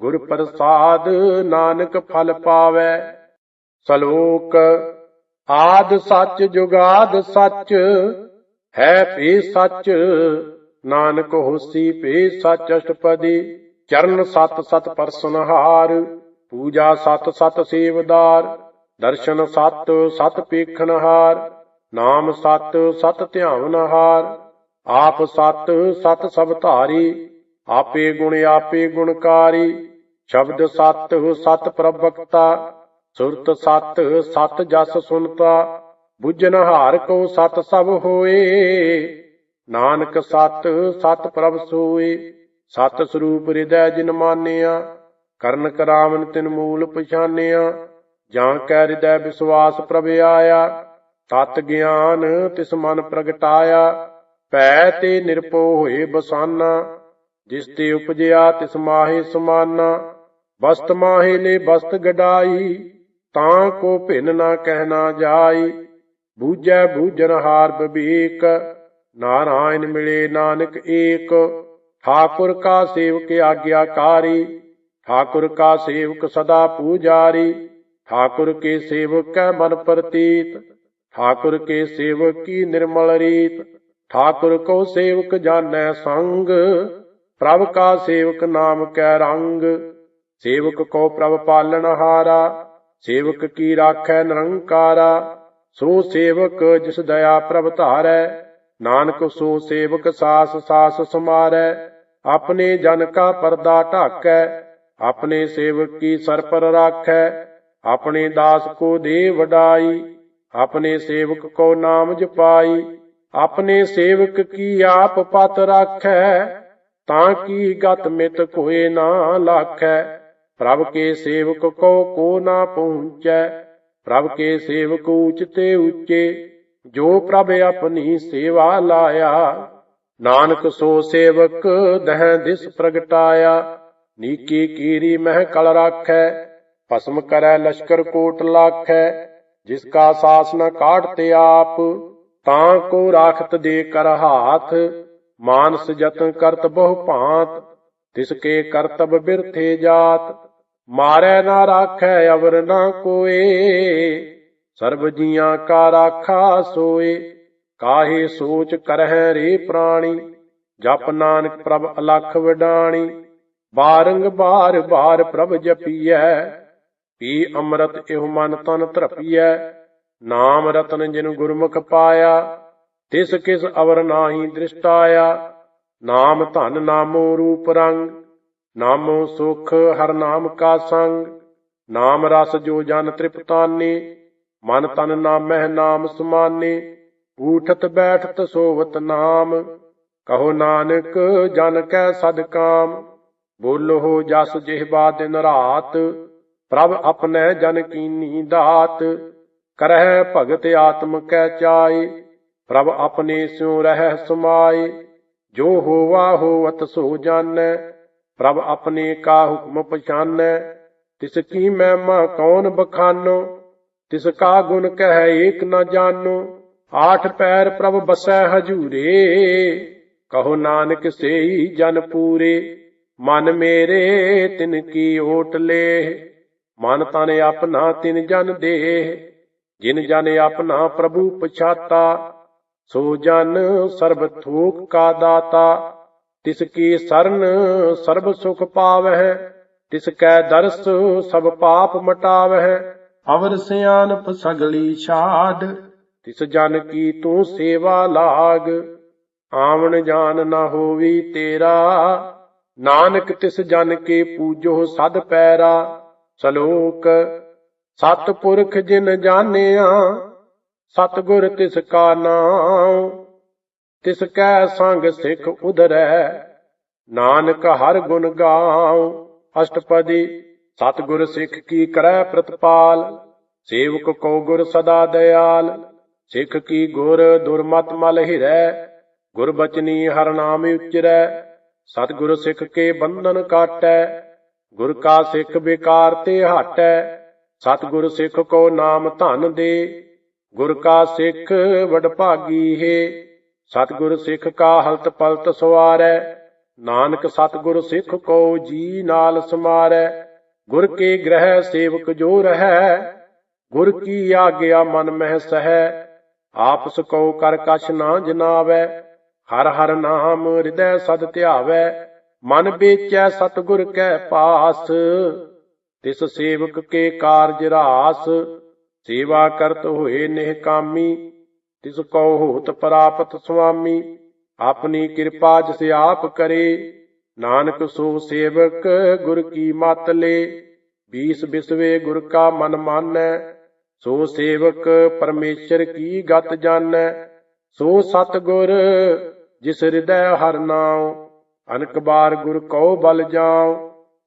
ਗੁਰ ਪ੍ਰਸਾਦ ਨਾਨਕ ਫਲ ਪਾਵੈ। ਸ਼ਲੋਕ, ਆਦ ਸੱਚ ਜੁਗਾਦ ਸੱਚ, ਹੈ ਭੀ ਸੱਚ, ਨਾਨਕ ਹੋਸੀ ਭੀ ਸੱਚ ਅਸ਼ਟਪਦੀ, ਚਰਨ ਸਤ ਸਤ ਪਰਸਨਹਾਰ ਪੂਜਾ ਸਤ ਸਤ ਸੇਵਦਾਰ, ਦਰਸ਼ਨ ਸਤ ਸਤ ਪੇਖਣਹਾਰ ਨਾਮ ਸਤ ਸਤ ਧਿਆਵਨਹਾਰ ਆਪ ਸਤ ਸਤ ਸਭ ਧਾਰੀ ਆਪੇ ਗੁਣ ਆਪੇ ਗੁਣਕਾਰੀ, ਸ਼ਬਦ ਸਤ ਸਤ ਪ੍ਰਭਕਤਾ ਸੁਰਤ ਸਤ ਸਤ ਜਸ ਸੁਨਤਾ, ਬੁੱਝਨ ਹਾਰ ਕੋ ਸਤ ਸਭ ਹੋਏ, ਨਾਨਕ ਸਤ ਸਤ ਪ੍ਰਭ ਸੋਏ, ਸਤ ਸਰੂਪ ਹਿਰਦੈ ਜਿਨ ਮਾਨਿਆ, ਕਰਨ ਕਰਾਵਨ ਤਿਨ ਮੂਲ ਪਛਾਨਿਆ ਜਾਂ ਕੈ ਹਿਰਦੈ ਵਿਸਵਾਸ ਪ੍ਰਭ ਆਇਆ, ਤਤ ਗਿਆਨ ਤਿਸ ਮਨ ਪ੍ਰਗਟਾਇਆ ਭੈ ਤੇ ਨਿਰਪੋ ਹੋਏ ਬਸਾਨਾ ਜਿਸ ਤੇ ਉਪਜਿਆ ਤਿਸ ਮਾਹੇ ਸਮਾਨਾ। ਬਸਤ ਮਾਹੇ ਨੇ ਬਸਤ ਗਡਾਈ, ਤਾਂ ਕੋ ਭਿੰਨ ਨਾ ਕਹਿਣਾ ਜਾਈ। ਬੂਝੈ ਬੂਝਨ ਹਾਰ ਬਬੀਕ, ਨਾਰਾਇਣ ਮਿਲੇ ਨਾਨਕ ਏਕ। ਠਾਕੁਰ ਕਾ ਸੇਵਕ ਆਗਿਆਕਾਰੀ ਠਾਕੁਰ ਕਾ ਸੇਵਕ ਸਦਾ ਪੂਜਾਰੀ। ਠਾਕੁਰ ਕੇ ਸੇਵਕ ਕੈ ਮਨ ਪ੍ਰਤੀਤ, ਠਾਕੁਰ ਕੇ ਸੇਵਕ ਕੀ ਨਿਰਮਲ ਰੀਤ। ਠਾਕੁਰ ਕੋ ਸੇਵਕ ਜਾਣੈ ਸੰਗ ਪ੍ਰਭ ਕਾ ਸੇਵਕ ਨਾਮ ਕੈ ਰੰਗ, ਸੇਵਕ ਕੋ ਪ੍ਰਭ ਪਾਲਣ ਹਾਰਾ, ਸੇਵਕ ਕੀ ਰਾਖੈ ਨਿਰੰਕਾਰਾ, ਸੋ ਸੇਵਕ ਜਿਸ ਦਇਆ ਪ੍ਰਭ ਧਾਰੈ, ਨਾਨਕ ਸੋ ਸੇਵਕ ਸਾਸ ਸਾਸ ਸਮਾਰੈ, ਆਪਣੇ ਜਨ ਕਾ ਪਰਦਾ ਢਾਕੈ, ਆਪਣੇ ਸੇਵਕ ਕੀ ਸਰਪਰ ਰਾਖੈ, ਆਪਣੇ ਦਾਸ ਕੋ ਦੇ ਵਡਾਈ, ਆਪਣੇ ਸੇਵਕ ਕੋ ਨਾਮ ਜਪਾਈ, ਆਪਣੇ ਸੇਵਕ ਕੀ ਆਪ ਪਤ ਰਾਖੈ ਤਾਂ ਕੀ ਗਤ ਮਿਤ ਕੋਏ ਨਾ ਲਾਖੈ? ਪ੍ਰਭ ਕੇ ਸੇਵਕ ਕੋ ਕੋ ਨਾ ਪਹੁੰਚੈ? ਪ੍ਰਭ ਕੇ ਸੇਵਕ ਊਚ ਤੇ ਉੱਚੇ ਜੋ ਪ੍ਰਭ ਆਪਣੀ ਸੇਵਾ ਲਾਇਆ। ਨਾਨਕ ਸੋ ਸੇਵਕ ਦਹਿ ਦਿਸ ਪ੍ਰਗਟਾਇਆ। ਨੀਕੀ ਕੀਰੀ ਮਹਿ ਕਲ ਰਾਖੈ। ਭਸਮ ਕਰੈ ਲਸ਼ਕਰ ਕੋਟ ਲਾਖੈ। ਜਿਸ ਕਾ ਸਾਸ ਨ ਕਾਟ ਤੇ ਆਪ, ਤਾਂ ਕੋ ਰਾਖਤ ਦੇ ਕਰ ਹਾਥ। ਮਾਨਸ ਜਤਨ ਕਰਤ ਬਹੁ ਭਾਂਤ, ਤਿਸ ਕੇ ਕਰਤਬ ਬਿਰਥੇ ਜਾਤ। ਮਾਰੈ ਨਾ ਰਾਖੈ ਅਵਰ ਨਾ ਕੋਏ, ਸਰਬ ਜੀਆਂ ਕਾ ਰਾਖਾ ਸੋਏ। ਕਾਹੇ ਸੋਚ ਕਰਹਿ ਰੇ ਪ੍ਰਾਣੀ, ਜਪ ਨਾਨਕ ਪ੍ਰਭ ਅਲਖ ਵਡਾਣੀ। ਬਾਰੰਗ ਬਾਰ ਬਾਰ ਪ੍ਰਭ ਜਪੀਐ, ਪੀ ਅੰਮ੍ਰਿਤ ਇਹੋ ਮਨ ਤਨ ਧਰਪੀਐ। ਨਾਮ ਰਤਨ ਜਿਨ ਗੁਰਮੁਖ ਪਾਇਆ ਤਿਸ ਕਿਸ ਅਵਰ ਨਾਹੀ ਦ੍ਰਿਸ਼ਟਾਇਆ, ਨਾਮ ਧਨ ਨਾਮੋ ਰੂਪ ਰੰਗ, ਨਾਮੋ ਸੁਖ ਹਰ ਨਾਮ ਕਾ ਸੰਗ, ਨਾਮ ਰਸ ਜੋ ਜਨ ਤ੍ਰਿਪਤਾਨੇ, ਮਨ ਤਨ ਨਾਮਹਿ ਨਾਮ ਸਮਾਨੇ, ਊਠਤ ਬੈਠਤ ਸੋਵਤ ਨਾਮ, ਕਹੋ ਨਾਨਕ ਜਨ ਕੈ ਸਦਕਾਮ ਬੋਲੋ ਜਸ ਜਿਹਬਾ ਦਿਨ ਰਾਤ, ਪ੍ਰਭ ਆਪਣੈ ਜਨ ਕੀਨੀ ਦਾਤ, ਕਰਹਿ ਭਗਤ ਆਤਮ ਕੈ ਚਾਏ ਪ੍ਰਭ ਆਪਣੇ ਸਿਉ ਰਹਿ ਸਮਾਈ ਜੋ ਹੋਵਾ ਹੋਵਤ ਸੋ ਜਾਣੈ। ਪ੍ਰਭ ਆਪਣੇ ਕਾ ਹੁਕਮ ਪਛਾਨੈ, ਤਿਸ ਕੀ ਮਹਿਮਾ ਕੌਣ ਬਖਾਨੋ? ਤਿਸ ਕਾ ਗੁਣ ਕਹਿ ਏਕ ਨ ਜਾਣੋ। ਆਠ ਪੈਰ ਪ੍ਰਭ ਬਸੈ ਹਜੂਰੇ, ਕਹੋ ਨਾਨਕ ਸੇਈ ਜਨ ਪੂਰੇ। ਮਨ ਮੇਰੇ ਤਿਨ ਕੀ ਓਟ ਲੇ, ਮਨ ਤਨ ਆਪਣਾ ਤਿਨ ਜਨ ਦੇ। ਜਿਨ ਜਨ ਆਪਣਾ ਪ੍ਰਭੂ ਪਛਾਤਾ ਸੋ ਜਨ ਸਰਬ ਥੋਕ ਕਾ ਦਾਤਾ, ਤਿਸ ਕੀ ਸਰਨ ਸਰਬ ਸੁਖ ਪਾਵਹਿ, ਤਿਸ ਕੈ ਦਰਸ ਸਭ ਪਾਪ ਮਟਾਵਹਿ, ਅਵਰ ਸਿਆਨਪ ਸਗਲੀ ਛਾੜ, ਤਿਸ ਜਨ ਕੀ ਤੂੰ ਸੇਵਾ ਲਾਗ, ਆਵਣ ਜਾਨ ਨਾ ਹੋਵੀ ਤੇਰਾ, ਨਾਨਕ ਤਿਸ ਜਨ ਕੇ ਪੂਜੋ ਸਦ ਪੈਰਾ, ਸਲੋਕ ਸਤ ਪੁਰਖ ਜਿਨ ਜਾਣਿਆ ਸਤ ਗੁਰ ਤਿਸ ਕਾ ਨਾਮ ਤਿਸ ਕੈ ਸੰਗ ਸਿਖ ਉਧਰੈ। ਨਾਨਕ ਹਰ ਗੁਣ ਗਾਉ, ਅਸ਼ਟਪਦੀ ਸਤ ਗੁਰ ਸਿੱਖ ਕੀ ਕਰੈ ਪ੍ਰਤਪਾਲ। ਸੇਵਕ ਕੋ ਗੁਰ ਸਦਾ ਦਇਆਲ ਸਿੱਖ ਕੀ ਗੁਰ ਦੁਰਮਤ ਮਲ ਹਿਰੈ। ਗੁਰ ਬਚਨੀ ਹਰ ਨਾਮ ਉਚਰੈ ਸਤ ਸਿੱਖ ਕੇ ਬੰਧਨ ਕਾਟੈ। ਗੁਰ ਕਾ ਸਿੱਖ ਬੇਕਾਰ ਤੇ ਹਟੈ ਸਤ ਗੁਰ ਸਿੱਖ ਕੋ ਨਾਮ ਧਨ ਦੇ। ਗੁਰ ਕਾ ਸਿੱਖ ਵਡ ਭਾਗੀ ਹੈ ਸਤ ਗੁਰ ਸਿੱਖ ਕਾ ਹਲਤ ਪਲਤ ਸਵਾਰੈ, ਨਾਨਕ ਸਤਿਗੁਰ ਸਿੱਖ ਕੋ ਜੀ ਨਾਲ ਸਮਾਰੈ, ਗੁਰ ਕੇ ਗ੍ਰਹਿ ਸੇਵਕ ਜੋ ਰਹੈ, ਗੁਰ ਕੀ ਆਗਿਆ ਮਨ ਮਹਿ ਸਹੈ, ਆਪਸ ਕੋ ਕਰ ਕਛ ਨਾ ਜਨਾਵੈ, ਹਰ ਹਰ ਨਾਮ ਹਿਰਦੈ ਸਦ ਧਿਆਵੈ, ਮਨ ਵੇਚੈ ਸਤਿਗੁਰ ਕੈ ਪਾਸ, ਤਿਸ ਸੇਵਕ ਕੇ ਕਾਰਜ ਰਾਸ ਸੇਵਾ ਕਰਤ ਹੋਏ ਨਿਹਕਾਮੀ ਤਿਸ ਕੋ ਹੋਤ ਪ੍ਰਾਪਤ ਸੁਆਮੀ, ਆਪਣੀ ਕਿਰਪਾ ਜਿਸ ਆਪ ਕਰੇ, ਨਾਨਕ ਸੋ ਸੇਵਕ ਗੁਰ ਕੀ ਮਤ ਲੇ, ਬੀਸ ਬਿਸਵੇ ਗੁਰ ਕਾ ਮਨ ਮਾਨੈ, ਸੋ ਸੇਵਕ ਪਰਮੇਸ਼ਰ ਕੀ ਗਤ ਜਾਣੈ ਸੋ ਸਤਿਗੁਰ ਜਿਸ ਹਿਰਦੈ ਹਰ ਨਾਉ ਅਨਕ ਬਾਰ ਗੁਰ ਕਉ ਬਲ ਜਾਉ,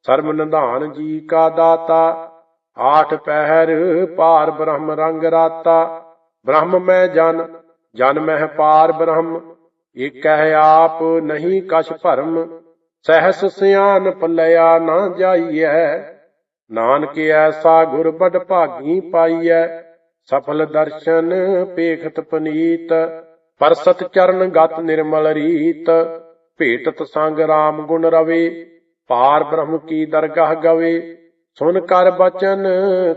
ਸਰਬ ਨਿਧਾਨ ਜੀ ਕਾ ਦਾਤਾ ਆਠ ਪਹਿਰ ਪਾਰ ਬ੍ਰਹਮ ਰੰਗ ਰਾਤਾ। ਬ੍ਰਹਮ ਮੈਂ ਜਨ ਜਨ ਮਹਿ ਪਾਰ ਬ੍ਰਹਮ। ਏਕਹਿ ਆਪ ਨਹੀਂ ਕਛ ਭਰਮ। ਸਹਿਸ ਸਿਆਨ ਪੱਲਿਆ ਨਾ ਜਾਈਐ। ਨਾਨਕ ਐਸਾ ਗੁਰ ਬੜ ਭਾਗੀ ਪਾਈਐ। ਸਫਲ ਦਰਸ਼ਨ ਪੇਖਤ ਪਨੀਤ। ਪਰਸਤ ਚਰਨ ਗਤ ਨਿਰਮਲ ਰੀਤ। ਭੇਟਤ ਸੰਗ ਰਾਮ ਗੁਣ ਰਵੇ। ਪਾਰ ਬ੍ਰਹਮ ਕੀ ਦਰਗਾਹ ਗਵੇ। ਸੁਨ ਕਰ ਬਚਨ,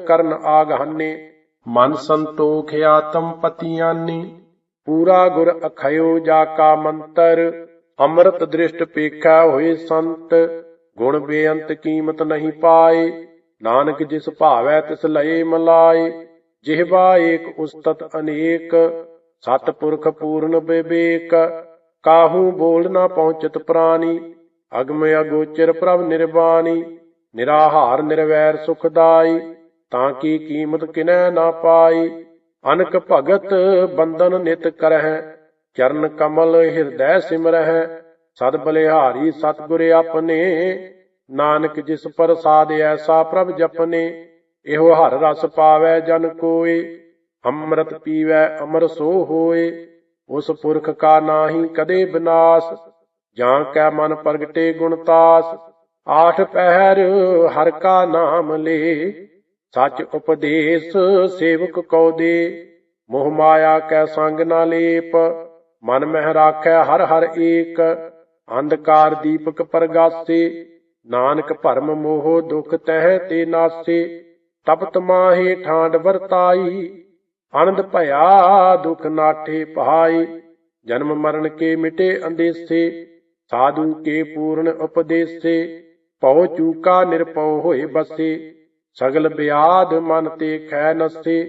ਕਰਨ ਆਗਾਨੇ ਮਨ ਸੰਤੋਖ ਆਤਮ ਪਤਿਆਨੀ। ਪੂਰਾ ਗੁਰ ਅਖਇਓ ਜਾ ਕਾ ਮੰਤਰ। ਅੰਮ੍ਰਿਤ ਦ੍ਰਿਸ਼ਟ ਪੇਖਾ ਹੋਏ ਸੰਤ। ਗੁਣ ਬੇਅੰਤ ਕੀਮਤ ਨਹੀਂ ਪਾਏ। ਨਾਨਕ ਜਿਸ ਭਾਵੈ ਤਿਸ ਲਏ ਮਲਾਏ। ਜਿਹਵਾ ਏਕ ਉਸਤਤ ਅਨੇਕ। ਸਤਪੁਰਖ ਪੂਰਨ ਬਿਬੇਕ। ਕਾਹੂ ਬੋਲ ਨਾ ਪਹੁੰਚਤ ਪ੍ਰਾਨੀ। ਅਗਮ ਅਗੋਚਰ ਪ੍ਰਭ ਨਿਰਵਾਣੀ ਨਿਰਾਹਾਰ ਨਿਰਵੈਰ ਸੁਖਦਾਈ ਤਾਂ ਕੀ ਕੀਮਤ ਕਿਨੈ ਨਾ ਪਾਈ? ਅਨਕ ਭਗਤ ਬੰਦਨ ਨਿਤ ਕਰਹਿ, ਚਰਨ ਕਮਲ ਹਿਰਦੈ ਸਿਮਰਹਿ। ਸਦ ਬਲਿਹਾਰੀ ਸਤਿਗੁਰ ਆਪਣੇ, ਨਾਨਕ ਜਿਸ ਪ੍ਰਸਾਦ ਐਸਾ ਪ੍ਰਭ ਜਪਨੇ, ਇਹੋ ਹਰ ਰਸ ਪਾਵੈ ਜਨ ਕੋਏ। ਅੰਮ੍ਰਿਤ ਪੀਵੈ ਅਮਰ ਸੋ ਹੋਏ, ਉਸ ਪੁਰਖ ਕਾ ਨਾਹੀ ਕਦੇ ਬਿਨਾਸ਼। ਜਾਂ ਕੈ ਮਨ ਪ੍ਰਗਟੇ ਗੁਣਤਾਸ ਆਠ ਪਹਿਰ ਹਰ ਕਾ ਨਾਮ ਲੇ, ਸਚ ਉਪਦੇਸ਼ ਸੇਵਕ ਕਉ ਦੇ। ਮੋਹ ਮਾਇਆ ਕੈ ਸੰਗ ਨਾ ਲੇਪ, ਮਨ ਮਹਿ ਰਾਖੈ ਹਰ ਹਰ ਏਕ। ਅੰਧਕਾਰ ਦੀਪਕ ਪ੍ਰਗਾਸੇ, ਨਾਨਕ ਭਰਮ ਮੋਹ ਦੁਖ ਤਹਿ ਤੇ ਨਾਸੇ। ਤਪਤ ਮਾਹੇ ਠਾਂਡ ਵਰਤਾਈ, ਆਨੰਦ ਭਇਆ ਦੁਖ ਨਾਠੇ ਪਹਾਈ ਜਨਮ ਮਰਨ ਕੇ ਮਿਟੇ ਅੰਦੇਸੇ, ਸਾਧੂ ਕੇ ਪੂਰਨ ਉਪਦੇਸੇ। ਪਉ ਚੂਕਾ ਨਿਰਪਉ ਹੋਏ ਬਸੇ, ਸਗਲ ਬਿਆਧ ਮਨ ਤੇ ਖੈ ਨਸੇ,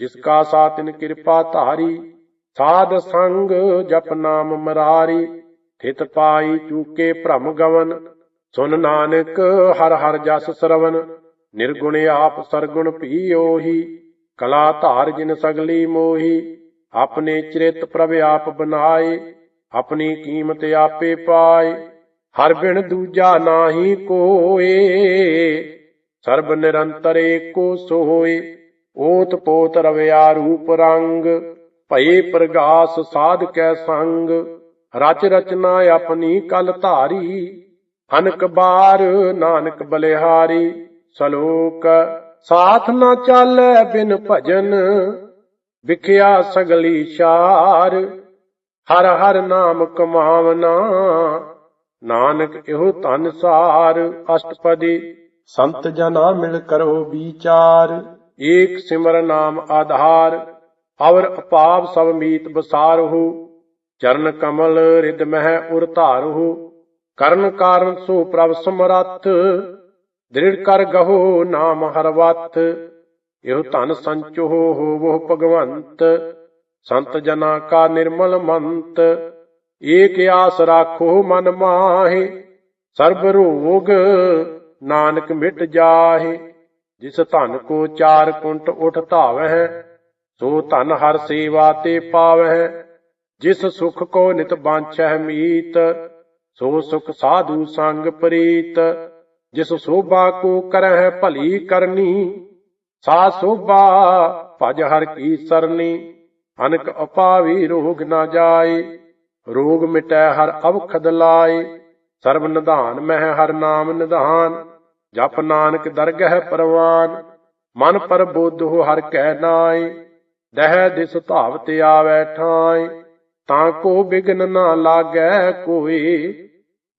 ਜਿਸ ਕਾ ਸਾਤਿਨ ਕਿਰਪਾ ਧਾਰੀ, ਸਾਧ ਸੰਗ ਜਪ ਨਾਮ ਮਰਾਰੀ, ਥਿਤ ਪਾਈ ਚੂਕੇ ਭ੍ਰਮ ਗਵਨ, ਸੁਨ ਨਾਨਕ ਹਰ ਹਰ ਜਸ ਸਰਵਨ, ਨਿਰਗੁਣ ਆਪ ਸਰਗੁਣ ਭੀ ਓਹੀ ਕਲਾ ਧਾਰ ਜਿਨ ਸਗਲੀ ਮੋਹੀ, ਆਪਣੇ ਚਰਿਤ ਪ੍ਰਭ ਆਪ ਬਨਾਏ, ਆਪਣੀ ਕੀਮਤ ਆਪੇ ਪਾਏ। ਹਰ ਬਿਨ ਦੂਜਾ ਨਾਹੀ ਕੋਏ, ਸਰਬ ਨਿਰੰਤਰ ਏਕੋ ਸੋਏ ਓਤ ਪੋਤ ਰਵਿਆ ਰੂਪ ਰੰਗ ਭਏ ਪ੍ਰਗਾਸ ਸਾਧ ਕੈ ਸੰਗ, ਰਚ ਰਚਨਾ ਆਪਣੀ ਕਲ ਧਾਰੀ, ਅਨਕ ਬਾਰ ਨਾਨਕ ਬਲਿਹਾਰੀ, ਸਲੋਕ ਸਾਥ ਨਾ ਚਾਲੈ ਬਿਨ ਭਜਨ, ਵਿਖਿਆ ਸਗਲੀ ਸ਼ਾਰ ਹਰ ਹਰ ਨਾਮ ਕਮਾਵਨਾ ਨਾਨਕ ਇਹੋ ਧਨ ਸਾਰ, ਅਸ਼ਟਪਦੀ ਸੰਤ ਜਨਾ ਮਿਲ ਕਰੋ ਵਿਚਾਰ। ਏਕ ਸਿਮਰ ਨਾਮ ਆਧਾਰ ਔਰ ਅਪਾਪ ਸਭ ਮੀਤ ਬਸਾਰਹੁ। ਚਰਨ ਕਮਲ ਰਿਦ ਮਹਿ ਉਰ ਧਾਰਹੁ। ਕਰਨ ਕਾਰਨ ਸੋ ਪ੍ਰਭ ਸਮਰੱਥ, ਦ੍ਰਿੜ ਕਰ ਗਹੋ ਨਾਮ ਹਰਵਤ ਇਹੋ ਧਨ ਸੰਚੋ ਹੋਵੋ ਭਗਵੰਤ, ਸੰਤ ਜਨਾ ਕਾ ਨਿਰਮਲ ਮੰਤ। ਏਕ ਆਸ ਰਾਖੋ ਮਨ ਮਾਹੇ, ਸਰਬ ਰੋਗ ਨਾਨਕ ਮਿਟ ਜਾਹੇ। ਜਿਸ ਧਨ ਕੋ ਚਾਰ ਕੁੰਟ ਉਠ ਧਾਵਹਿ, ਸੋ ਧਨ ਹਰ ਸੇਵਾ ਤੇ ਪਾਵਹਿ। ਜਿਸ ਸੁਖ ਕੋ ਨਿਤ ਬਾਂਛੈ ਮੀਤ, ਸੋ ਸੁਖ ਸਾਧੂ ਸੰਗ ਪ੍ਰੀਤ। ਜਿਸ ਸੋਭਾ ਕੋ ਕਰਹਿ ਭਲੀ ਕਰਨੀ, ਸਾ ਸੋਭਾ ਭਜ ਹਰ ਕੀ ਸਰਨੀ। ਅਨਕ ਅਪਾਵੀ ਰੋਗ ਨਾ ਜਾਏ। ਰੋਗ ਮਿਟੈ ਹਰ ਅਵਖ ਲਾਏ ਸਰਬ ਨਿਧਾਨ ਮਹਿ ਹਰ ਨਾਮ ਨਿਧਾਨ, ਜਪ ਨਾਨਕ ਦਰਗਹਿ ਪਰਵਾਨ, ਮਨ ਪਰ ਹੋ ਹਰ ਕਹਿ ਨਾਏ, ਦਹਿ ਦਿਸ ਧਾਵ ਤੇ ਆਵੈ ਠਾਏ, ਤਾਂ ਕੋ ਬਿਗਨ ਨਾ ਲਾਗੈ ਕੋਈ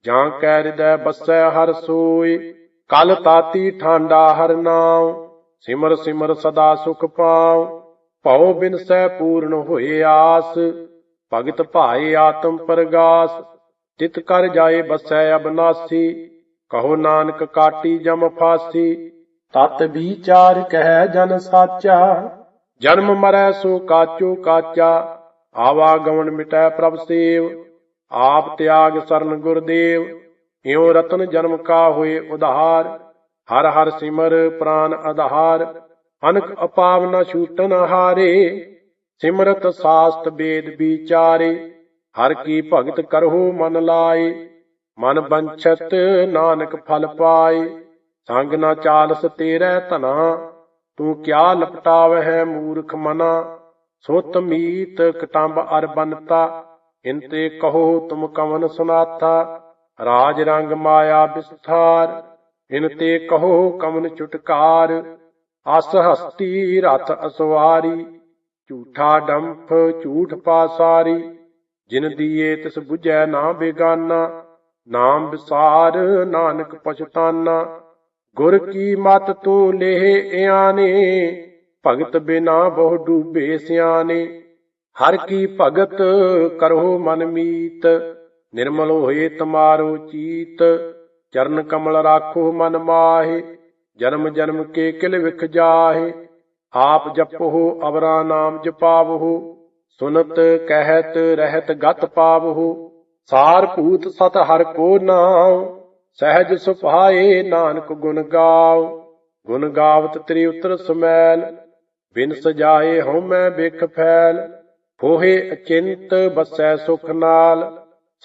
ਜਾਂ ਕੈ ਹਿਰਦੈ ਬਸੈ ਹਰ ਸੋਈ ਕਲ ਤਾਤੀ ਠਾਂਡਾ ਹਰ ਨਾਮ ਸਿਮਰ ਸਿਮਰ ਸਦਾ ਸੁਖ ਪਾਉ, ਭਉ ਬਿਨਸੈ ਪੂਰਨ ਹੋਏ ਆਸ ਭਗਤ ਭਾਏ ਆਤਮ ਪਰਗਾਸ, ਤਿਤ ਕਰ ਜਾਏ ਬਸੈ ਅਬਨਾਸੀ ਕਹੋ ਨਾਨਕ ਕਾਟੀ ਜਮ ਫਾਸੀ, ਤਤ ਵਿਚਾਰ ਕਹਿ ਜਨ ਸਾਚਾ, ਜਨਮ ਮਰੈ ਸੋ ਕਾਚੋ ਕਾਚਾ, ਆਵਾ ਗਵਣ ਮਿਟੈ ਪ੍ਰਭ ਸੇਵ, ਆਪ ਤਿਆਗ ਸਰਨ ਗੁਰਦੇਵ, ਇਉ ਰਤਨ ਜਨਮ ਕਾ ਹੋਏ ਉਧਾਰ, ਹਰ ਹਰ ਸਿਮਰ ਪ੍ਰਾਨ ਆਧਾਰ ਅਨਕ ਅਪਾਵ ਨ ਛੂਟਨ ਹਾਰੇ ਸਿਮਰਤ ਸਾਸਤ ਵੇਦ ਵਿਚਾਰੇ, ਹਰ ਕੀ ਭਗਤ ਕਰਹੁ ਮਨ ਲਾਏ। ਮਨ ਬੰਛਤ ਨਾਨਕ ਫਲ ਪਾਏ। ਸੰਗ ਨਾ ਚਾਲਸ ਤੇਰੇ ਧਨਾ, ਤੂੰ ਕਿਆ ਲਪਟਾਵਹਿ ਮੂਰਖ ਮਨਾ। ਸੁਤ ਮੀਤ ਕਟੰਬ ਅਰਬਨਤਾ ਬਨਤਾ ਇੰਤੇ ਕਹੋ ਤੁਮ ਕਵਨ ਸੁਨਾਤਾ ਰਾਜ ਰੰਗ ਮਾਇਆ ਵਿਸਥਾਰ ਇਨਤੇ ਕਹੋ ਕਵਨ ਚੁਟਕਾਰ ਅਸ ਹਸਤੀ ਰਥ ਅਸਵਾਰੀ ਝੂਠਾ ਡੰਫ ਝੂਠ ਪਾਸਾਰੀ, ਜਿਨ ਦੀਏ ਤਿਸ 부ਝੈ ਨਾ ਬੇਗਾਨਾ, ਨਾਮ ਵਿਸਾਰ ਨਾਨਕ ਪਛਤਾਨਾ। ਗੁਰ ਕੀ ਮਤ ਤੂੰ ਲੇਹ ਇਆਨੇ, ਭਗਤ ਬਿਨਾ ਬਹੁ ਡੂਬੇ ਸਿਆਨੇ। ਹਰ ਕੀ ਭਗਤ ਕਰੋ ਮਨ ਮੀਤ, ਨਿਰਮਲ ਹੋਏ ਤੁਮਾਰੋ ਚੀਤ। ਚਰਨ ਕਮਲ ਰਾਖੋ ਮਨ ਮਾਹੇ, ਜਨਮ ਜਨਮ ਕੇ ਕਿਲ ਵਿਖ ਜਾਹੇ। ਆਪ ਜਪੋ ਅਵਰਾ ਨਾਮ ਜਪਾਵਹੁ, ਸੁਨਤ ਕਹਿਤ ਰਹਿਤ ਗਤ ਪਾਵਹੁ, ਸਾਰ ਭੂਤ ਸਤ ਹਰ ਕੋ ਨਾਮ ਸਹਿਜ ਸੁਭਾਏ ਨਾਨਕ ਗੁਣ ਗਾਓ ਗੁਣ ਗਾਵਤ ਤ੍ਰਿ ਉਤਰ ਸਮੈਲ, ਬਿਨ ਸਜਾਏ ਹਉ ਮੈਂ ਬਿਖ ਫੈਲ ਫੋਹੇ ਅਚਿੰਤ ਬਸੈ ਸੁਖ ਨਾਲ,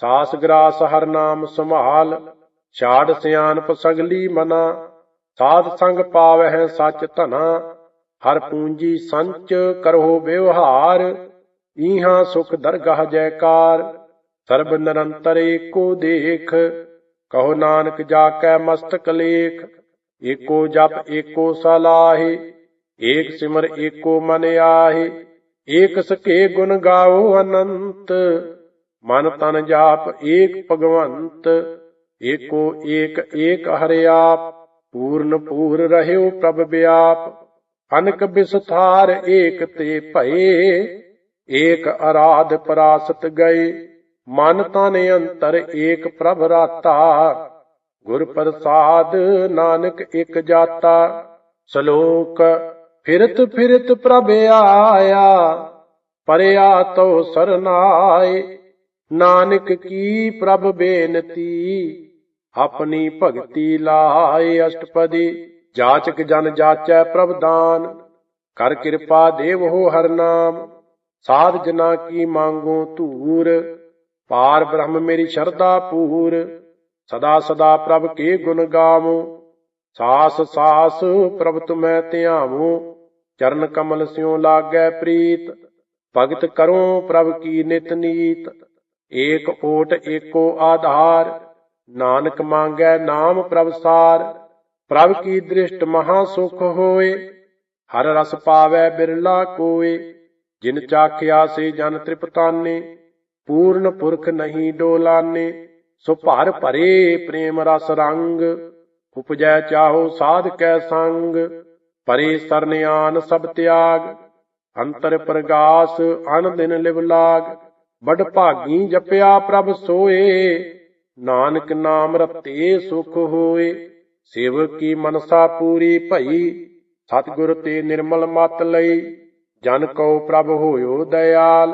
ਸਾਸ ਗਰਾਸ ਹਰ ਨਾਮ ਸੰਭਾਲ, ਛਾੜ ਸਿਆਨਪ ਸਗਲੀ ਮਨਾ, ਸਾਧ ਸੰਗ ਪਾਵਹਿ ਸਚ ਧਨਾ ਹਰ ਪੂੰਜੀ ਸੰਚ ਕਰੋ ਵਿਵਹਾਰ, ਈਹਾਂ ਸੁਖ ਦਰਗਾਹ ਜੈਕਾਰ, ਸਰਬ ਨਿਰੰਤਰ ਏਕੋ ਦੇਖ, ਕਹੋ ਨਾਨਕ ਜਾ ਕੈ ਮਸਤਕ ਲੇਖ, ਏਕੋ ਜਪ ਏਕੋ ਸਲਾਹੇ, ਏਕ ਸਿਮਰ ਏਕੋ ਮਨ ਆਹੇ, ਏਕ ਸਕੇ ਗੁਣ ਗਾਓ ਅਨੰਤ, ਮਨ ਤਨ ਜਾਪ ਏਕ ਭਗਵੰਤ, ਏਕੋ ਏਕ ਏਕ ਹਰਿਆਪ ਪੂਰਨ ਪੂਰ ਰਹਿਓ ਪ੍ਰਭ ਵਿਆਪ ਅਨਕ ਬਿਸਥਾਰ ਏਕ ਤੇ ਭਏ, ਏਕ ਅਰਾਧ ਪਰਾਸਤ ਗਏ। ਮਨ ਤਨ ਅੰਤਰ ਏਕ ਪ੍ਰਭ ਰਾਤਾ। ਗੁਰ ਪ੍ਰਸਾਦ ਨਾਨਕ ਇਕ ਜਾਤਾ। ਸ਼ਲੋਕ, ਫਿਰਤ ਫਿਰਤ ਪ੍ਰਭ ਆਇਆ। ਪਰਿਆ ਤੋ ਸਰਨਾਏ। ਨਾਨਕ ਕੀ ਪ੍ਰਭ ਬੇਨਤੀ? ਆਪਣੀ ਭਗਤੀ ਲਾਏ ਅਸ਼ਟਪਦੀ। ਜਾਚਕ ਜਨ ਜਾਚੈ ਪ੍ਰਭ ਦਾਨ, ਕਰ ਕਿਰਪਾ ਦੇਵ ਹੋ ਹਰ ਨਾਮ। ਸਾਧ ਜਨਾ ਕੀ ਮੰਗੋ ਧੂਰ, ਪਾਰ ਬ੍ਰਹਮ ਮੇਰੀ ਸ਼ਰਧਾ ਪੂਰ। ਸਦਾ ਸਦਾ ਪ੍ਰਭ ਕੇ ਗੁਣ ਗਾਵੋ, ਸਾਸ ਸਾਸ ਪ੍ਰਭ ਤੁਮੈ ਧਿਆਵੋ। ਚਰਨ ਕਮਲ ਸਿਉ ਲਾਗੈ ਪ੍ਰੀਤ, ਭਗਤ ਕਰੋ ਪ੍ਰਭ ਕੀ ਨਿਤ ਨੀਤ। ਏਕ ਓਟ ਏਕੋ ਆਧਾਰ, ਨਾਨਕ ਮੰਗੈ ਨਾਮ ਪ੍ਰਭ ਸਾਰ। ਪ੍ਰਭ ਕੀ ਦ੍ਰਿਸ਼ਟ ਮਹਾ ਸੁਖ ਹੋਏ? ਹਰ ਰਸ ਪਾਵੈ ਬਿਰਲਾ ਕੋਏ, ਜਿਨ ਚਾਖਿਆ ਸੇ ਜਨ ਤ੍ਰਿਪਤਾਨੇ, ਪੂਰਨ ਪੁਰਖ ਨਹੀਂ ਡੋਲਾਨੇ। ਸੋ ਭਰ ਭਰੇ ਪ੍ਰੇਮ ਰਸ ਰੰਗ, ਉਪਜੈ ਚਾਹੋ ਸਾਧ ਕੈ ਸੰਗ। ਪਰੇ ਸਰਨਿਆਨ ਸਭ ਤਿਆਗ, ਅੰਤਰ ਪ੍ਰਗਾਸ ਅਨ ਦਿਨ ਲਿਵ ਲਾਗ। ਬੜ ਭਾਗੀ ਜਪਿਆ ਪ੍ਰਭ ਸੋਏ, ਨਾਨਕ ਨਾਮ ਰਤੇ ਸੁਖ ਹੋਏ। ਸੇਵਕ ਕੀ ਮਨਸਾ ਪੂਰੀ ਭਈ, ਸਤਿਗੁਰ ਤੇ ਨਿਰਮਲ ਮਤ ਲਈ। ਜਨ ਕਉ ਪ੍ਰਭ ਹੋਇਓ ਦਇਆਲ,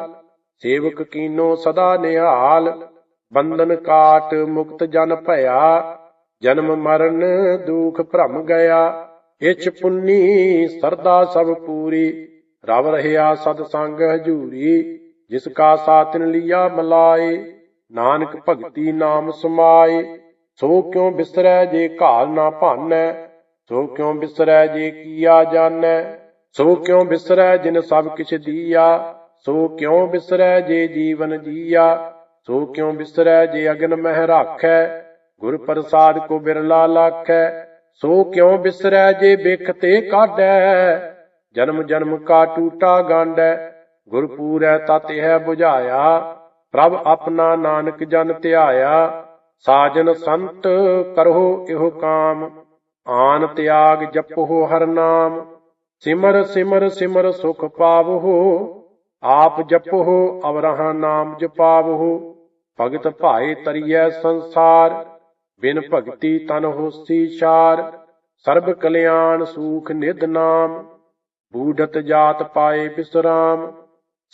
ਸੇਵਕ ਕੀਨੋ ਸਦਾ ਨਿਹਾਲ। ਬੰਧਨ ਕਾਟ ਮੁਕਤ ਜਨ ਭਇਆ, ਜਨਮ ਮਰਨ ਦੁਖ ਭ੍ਰਮ ਗਿਆ। ਇਛ ਪੁੰਨੀ ਸਰਦਾ ਸਭ ਪੂਰੀ, ਰਵ ਰਹਿਆ ਸਤ ਸੰਗ ਹਜੂਰੀ। ਜਿਸ ਕਾ ਸਾਤਨ ਲਿਆ ਮਲਾਏ, ਨਾਨਕ ਭਗਤੀ ਨਾਮ ਸਮਾਏ। ਸੋ ਕਿਉ ਬਿਸਰੈ ਜੇ ਘਾਲ ਨਾ ਭਾਨੈ? ਸੋ ਕਿਉ ਬਿਸਰੈ ਜੇ ਕੀਆ ਜਾਣੈ ਸੋ ਕਿਉ ਬਿਸਰੈ ਜਿਨ ਸਭ ਕਿਛ ਦੀਆ? ਸੋ ਕਿਉ ਬਿਸਰੈ ਜੇ ਜੀਵਨ ਜੀਆ? ਸੋ ਕਿਉ ਬਿਸਰੈ ਜੇ ਅਗਨ ਮਹਿ ਰਾਖੈ? ਗੁਰ ਪ੍ਰਸਾਦ ਕੋ ਬਿਰਲਾ ਲਾਖੈ। ਸੋ ਕਿਉ ਬਿਸਰੈ ਜੇ ਬਿਖ ਤੇ ਕਾਢੈ? ਜਨਮ ਜਨਮ ਕਾ ਟੂਟਾ ਗਾਂਡੈ। ਗੁਰ ਪੂਰੈ ਤਤ ਹੈ 부ਝਾਇਆ ਪ੍ਰਭ ਆਪਣਾ ਨਾਨਕ ਜਨ ਧਿਆਇਆ। ਸਾਜਨ ਸੰਤ ਕਰੋ ਇਹੋ ਕਾਮ, ਆਨ ਤਿਆਗ ਜਪੋ ਹਰ ਨਾਮ, ਸਿਮਰ ਸਿਮਰ ਸਿਮਰ ਸੁਖ ਪਾਵਹੁ, ਆਪ ਜਪੋ ਅਵਰਹਾ ਨਾਮ ਜਪਾਵਹੁ, ਭਗਤ ਭਾਏ ਤਰੀਐ ਸੰਸਾਰ, ਬਿਨ ਭਗਤੀ ਤਨ ਹੋਸੀ ਛਾਰ ਸਰਬ ਕਲਿਆਣ ਸੂਖ ਨਿਧ ਨਾਮ, ਬੂਢਤ ਜਾਤ ਪਾਏ ਬਿਸਰਾਮ,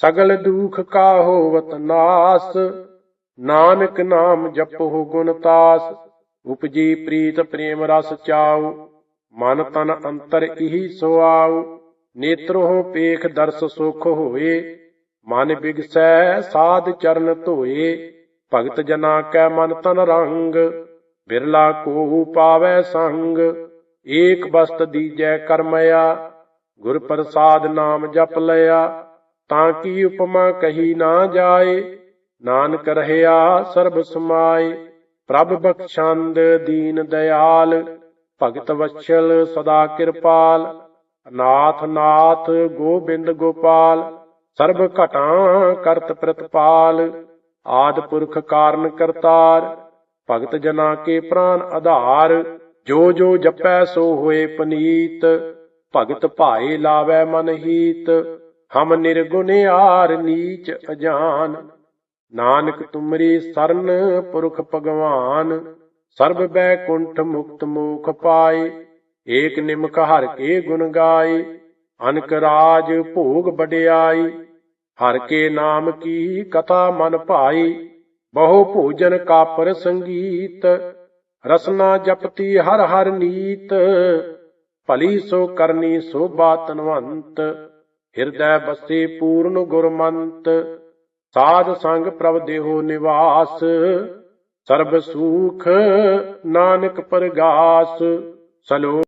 ਸਗਲ ਦੁਖ ਕਾ ਹੋਵਤ ਨਾਸ ਨਾਨਕ ਨਾਮ ਜਪੋ ਗੁਣ ਤਾਸ, ਉਪਜੀ ਪ੍ਰੀਤ ਪ੍ਰੇਮ ਰਸ ਚਾਉ, ਮਨ ਤਨ ਅੰਤਰ ਇਹੀ ਸੁਆਉ, ਨੇਤਰੋ ਪੇਖ ਦਰਸ ਸੁਖ ਹੋਏ, ਮਨ ਬਿਗਸੈ ਸਾਧ ਚਰਨ ਧੋਏ, ਭਗਤ ਜਨਾ ਕੈ ਮਨ ਤਨ ਰੰਗ, ਬਿਰਲਾ ਕੋ ਪਾਵੈ ਸੰਗ, ਏਕ ਬਸਤ ਦੀਜੈ ਕਰਮਇਆ, ਗੁਰ ਪ੍ਰਸਾਦ ਨਾਮ ਜਪ ਲਿਆ, ਤਾਂ ਕੀ ਉਪਮਾ ਕਹੀ ਨਾ ਜਾਏ ਨਾਨਕ ਰਹਿਆ ਸਰਬ ਸਮਾਏ, ਪ੍ਰਭ ਬਖਸ਼ੰਦ ਦੀਨ ਦਿਆਲ, ਭਗਤ ਵਛਲ ਸਦਾ ਕਿਰਪਾਲ ਨਾਥ ਨਾਥ ਗੋਬਿੰਦ ਗੋਪਾਲ, ਸਰਬ ਘਟਾਂ ਕਰਤ ਪ੍ਰਤਪਾਲ, ਆਦ ਪੁਰਖ ਕਾਰਨ ਕਰਤਾਰ, ਭਗਤ ਜਨਾ ਕੇ ਪ੍ਰਾਨ ਆਧਾਰ, ਜੋ ਜੋ ਜਪੈ ਸੋ ਹੋਏ ਪਨੀਤ, ਭਗਤ ਭਾਏ ਲਾਵੈ ਮਨ ਹੀਤ, ਹਮ ਨਿਰਗੁਨਿਆਰ ਨੀਚ ਅਜਾਨ। ਨਾਨਕ ਤੁਮਰੀ ਸਰਨ ਪੁਰਖ ਭਗਵਾਨ, ਸਰਬ ਬੈਕੁੰਠ ਮੁਕਤ ਮੋਖ ਪਾਏ, ਏਕ ਨਿਮਕ ਹਰ ਕੇ ਗੁਣ ਗਾਏ, ਅਨਕ ਰਾਜ ਭੋਗ ਵਡਿਆਈ ਹਰ ਕੇ ਨਾਮ ਕੀ ਕਥਾ ਮਨ ਭਾਈ ਬਹੁ ਭੋਜਨ ਕਾਪਰ ਸੰਗੀਤ, ਰਸਨਾ ਜਪਤੀ ਹਰ ਹਰ ਨੀਤ, ਭਲੀ ਸੋ ਕਰਨੀ ਸੋਭਾ ਤਨਵੰਤ, ਹਿਰਦੈ ਬਸੇ ਪੂਰਨ ਗੁਰਮੰਤ ਸਾਧ ਸੰਗ ਪ੍ਰਭ ਦੇਹੋ ਨਿਵਾਸ ਸਰਬ ਸੂਖ ਨਾਨਕ ਪਰਗਾਸ ਸਲੋ